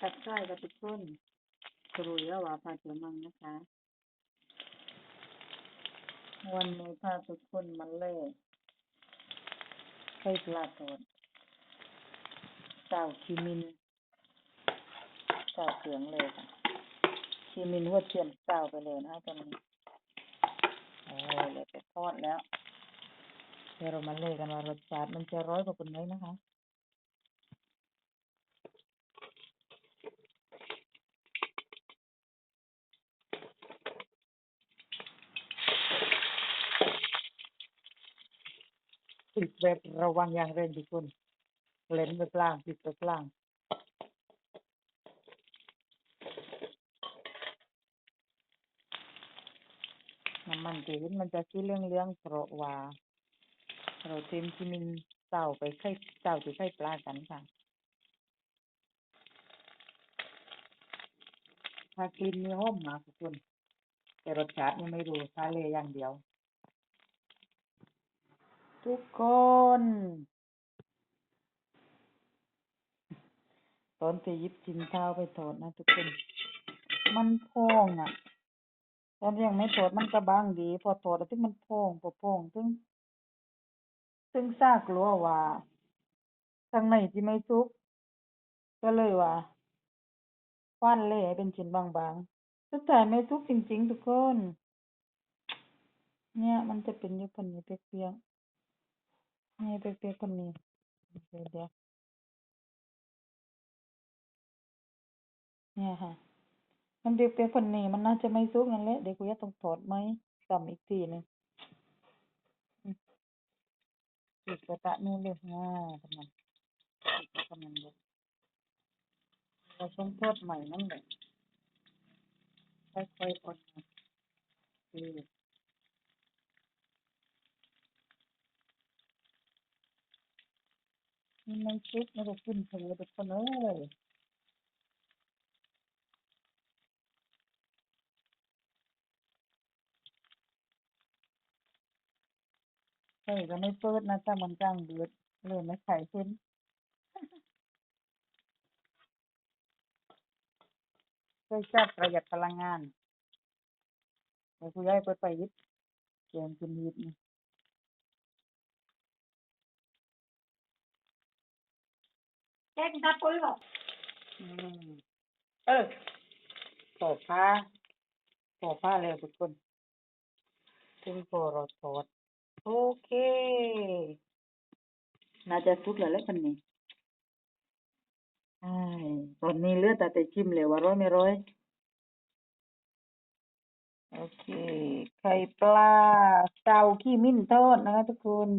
ทักทายกับทุกคนสรุยแล้วว่าพาเที่ยวมังนะคะ วันนี้พาทุกคนมาเล่ไข่ปลาทอดเจ้าคิมินเจ้าเขืองเลยค่ะคิมินหัวเทียนเจ้าไปเลยนะคะตอนนี้โอ้ยเลยไปทอดแล้วเดี๋ยวเรามาเล่กันว่ารสชาติมันจะร้อยกว่าคนไหมนะคะ ปิดแบบระวังอย่างแรงทุกคนเล่นไปกลางปิดไปกลางน้ำมันจะเห็นมันจะสีเหลืองเพราะว่าเราเต็มที่มินเต่าไปไข่เต่าที่ไข่ปลากันค่ะ ถ้ากินนี่หอมมาทุกคนแต่รสชาติยังไม่รู้ทะเลอย่างเดียว ทุกคน ตอนที่ยิบจินเท้าไปทอดนะทุกคน มันพองอะ ตอนยังไม่ทอดมันก็บางดี พอทอดแล้วที่มันพองพอพองถึงถึงซากลัวว่าข้างในที่ไม่สุก ก็เลยว่าฟันเลยให้เป็นชิ้นบางๆสุดท้ายไม่สุกจริง ๆ ทุกคน เนี่ยมันจะเป็นอยู่พันนี้เปียกๆ เนี่ยเปียกๆพันนี้เดี๋ยวเดี๋ยวเนี่ยค่ะ มันเปียกๆพันนี้มันน่าจะไม่สุกนั่นแหละเดี๋ยวกูจะต้องถอดไหมซ้ำอีกทีหนึงอืมปิดกระทะนู่นเลยง่ายขนาดปิดขนาดเลยเราต้องทอดใหม่นั่นแหละค่อยๆอดนะคือ มันไม่ซุกม่ได้ขึ้นเผลอทุกคนเอ้ยใช่ก็ไม่เปิดนะถ้ามันกลางเดือดเลยไม่ไข่ขึ้นช่วยชาติประหยัดพลังงานเดี๋ยวคุณยายเปิดไปยิบแกงกินยิบนี่ แกงทับปุ้ยบอกอืมเออปอผ้าปอผ้าแล้วทุกคนถึงพอเราทอดโอเค น่าจะสุกแล้วและพันนี้ใช่ตอนนี้เลือแต่แต่ชิมเลยว่าร้อยไม่ร้อย โอเค ไข่ปลาเตาขี้มิ้นทอดนะคะทุกคน